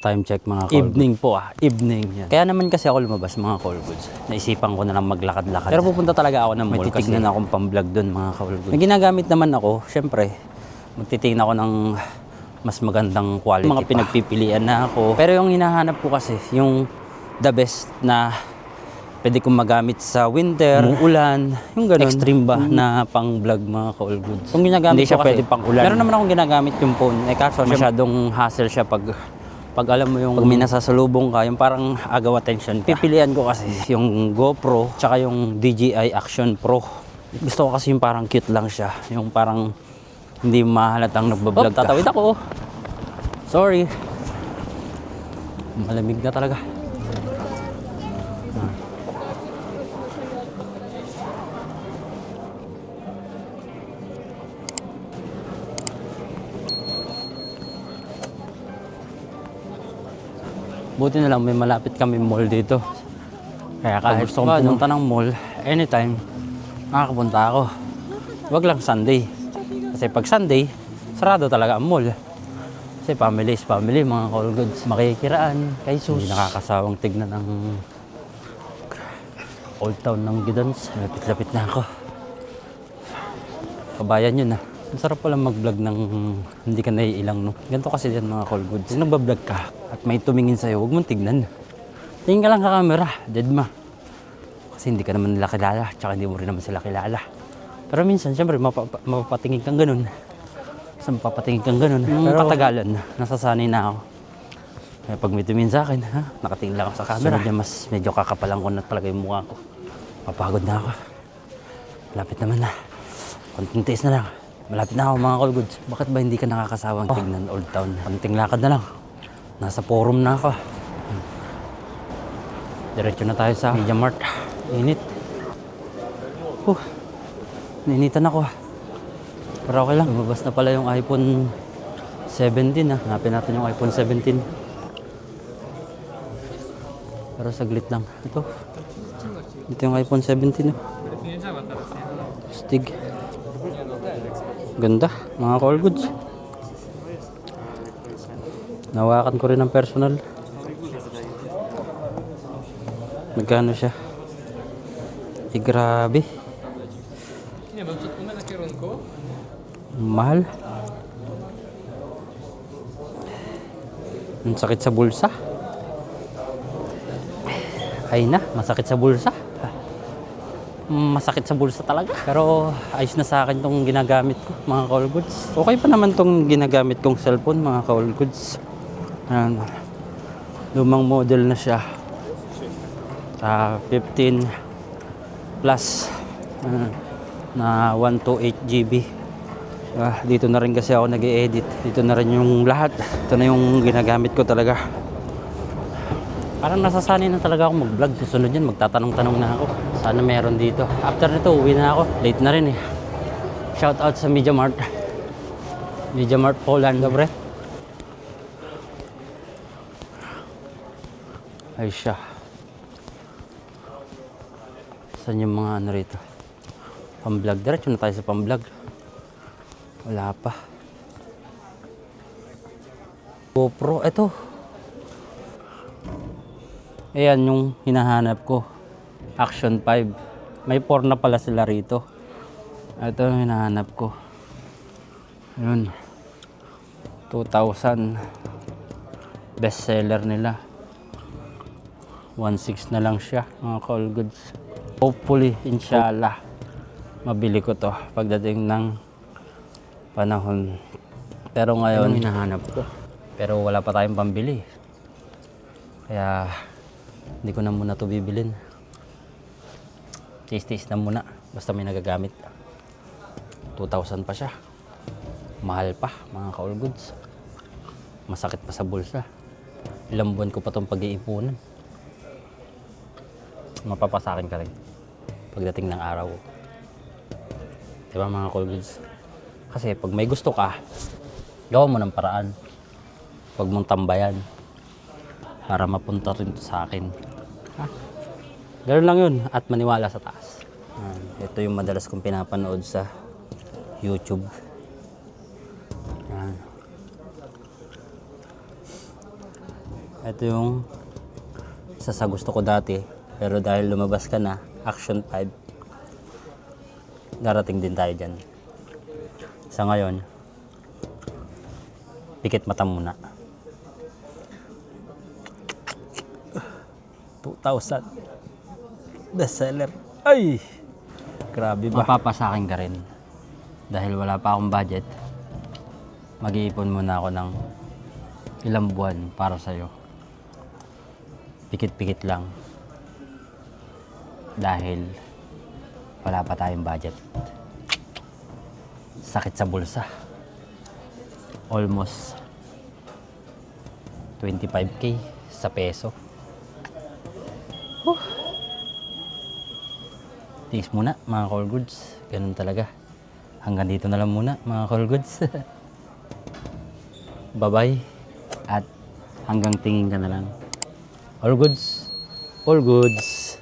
Time check mga call Evening po ah, evening yan. Kaya naman kasi ako lumabas mga call goods. Naisipan ko na lang maglakad-lakad. Pero pupunta talaga ako ng mall May titignan akong pang-vlog doon mga call goods. May ginagamit naman ako, syempre, magtitingin ako ng mas magandang quality Mga pinagpipilian na ako. Pero yung hinahanap ko kasi, yung the best na pwede kong magamit sa winter, ulan, yung ganun. Extreme ba na pang vlog mga call goods. Kung ginagamit Hindi siya pwede pang ulan. Meron naman akong ginagamit yung phone. Eh kaso masyadong hassle siya pag pag alam mo yung pag may nasasalubong ka, yung parang agaw attention ka. Pipilian ko kasi yung GoPro tsaka yung DJI Action Pro. Gusto ko kasi yung parang cute lang siya. Yung parang hindi mahalatang nagbablog ka. Tatawid ako. Sorry. Malamig na talaga. Buti na lang may malapit kami mall dito. Kaya kahit gusto kong pumunta ng mall, anytime, makakapunta ako. Huwag lang Sunday. Kasi pag Sunday, sarado talaga ang mall. Kasi family is family, mga call goods. Makikiraan, kay sus. Hindi nakakasawang tignan ng old town ng Gidons. Lapit-lapit na ako. Kabayan yun ah. Ang sarap pala mag-vlog ng hindi ka naiilang, no? Ganito kasi yan mga call goods. Nagbablog ka at may tumingin sa'yo, huwag mong tignan. Tingin ka lang sa camera, dead ma. Kasi hindi ka naman nila kilala, tsaka hindi mo rin naman sila kilala. Pero minsan, syempre, mapapa- mapapatingin kang ganun. Sa mapapatingin kang ganun. Pero katagalan, nasasanay na ako. Kaya pag may tumingin sa akin, ha, nakatingin lang ako sa camera. Sunod mas medyo kakapalang ko na talaga yung mukha ko. Papagod na ako. Malapit naman na. Konting tiis na lang. Malapit na ako mga call goods. Bakit ba hindi ka nakakasawang tignan Old Town? Konting lakad na lang. Nasa forum na ako. Diretso na tayo sa Media Mart. Init. Huh. Nainitan ako. Pero okay lang. Lumabas na pala yung iPhone 17 ah. Hanapin natin yung iPhone 17. Pero saglit lang. Ito. Ito yung iPhone 17 ah. Stig. Ganda, mga call goods. Nawakan ko rin ng personal. Magkano siya? Eh, grabe. Mahal. Ang sakit sa bulsa. Ay na, masakit sa bulsa. Masakit sa bulsa talaga. Pero ayos na sa akin tong ginagamit ko, mga call goods. Okay pa naman tong ginagamit kong cellphone, mga call goods. Ayan. Lumang model na siya. Ah, 15 plus ah, na 128 GB. Ah, dito na rin kasi ako nag edit Dito na rin yung lahat. Ito na yung ginagamit ko talaga. Parang nasasanay na talaga ako mag-vlog. Susunod yan, magtatanong-tanong na ako. Sana meron dito. After nito, uwi na ako. Late na rin eh. Shout out sa Media Mart. Media Mart Poland. Dobre. Ay siya. Saan yung mga ano rito? Pamblog. Diretso na tayo sa pamblog. Wala pa. GoPro. Ito. Ayan yung hinahanap ko. Action 5. May 4 na pala sila rito. Ito yung hinahanap ko. Ayun. 2,000. Best seller nila. 1.6 na lang siya. Mga call goods. Hopefully, inshallah, mabili ko to pagdating ng panahon. Pero ngayon, hinahanap ko. Pero wala pa tayong pambili. Kaya, hindi ko na muna to bibilin. Tis-tis na muna. Basta may nagagamit. 2,000 pa siya. Mahal pa, mga ka-all goods. Masakit pa sa bulsa. Ilang buwan ko pa itong pag-iipunan. Mapapasakin ka rin. Pagdating ng araw. Di ba mga call goods? Kasi pag may gusto ka, gawa mo ng paraan. Huwag mong tambayan para mapunta rin sa akin. Ha? Ganun lang yun at maniwala sa taas. Yan. Ito yung madalas kong pinapanood sa YouTube. Yan. Ito yung isa sa gusto ko dati. Pero dahil lumabas ka na, Action 5, darating din tayo dyan. Sa ngayon, pikit mata muna. 2,000. Bestseller. Ay! Grabe ba? Mapapasakin ka rin. Dahil wala pa akong budget, mag-iipon muna ako ng ilang buwan para sa'yo. Pikit-pikit lang. Dahil wala pa tayong budget. Sakit sa bulsa. Almost 25k sa peso. Tiis muna mga call goods. Ganun talaga. Hanggang dito na lang muna mga call goods. Bye-bye. At hanggang tingin ka na lang. All goods. All goods.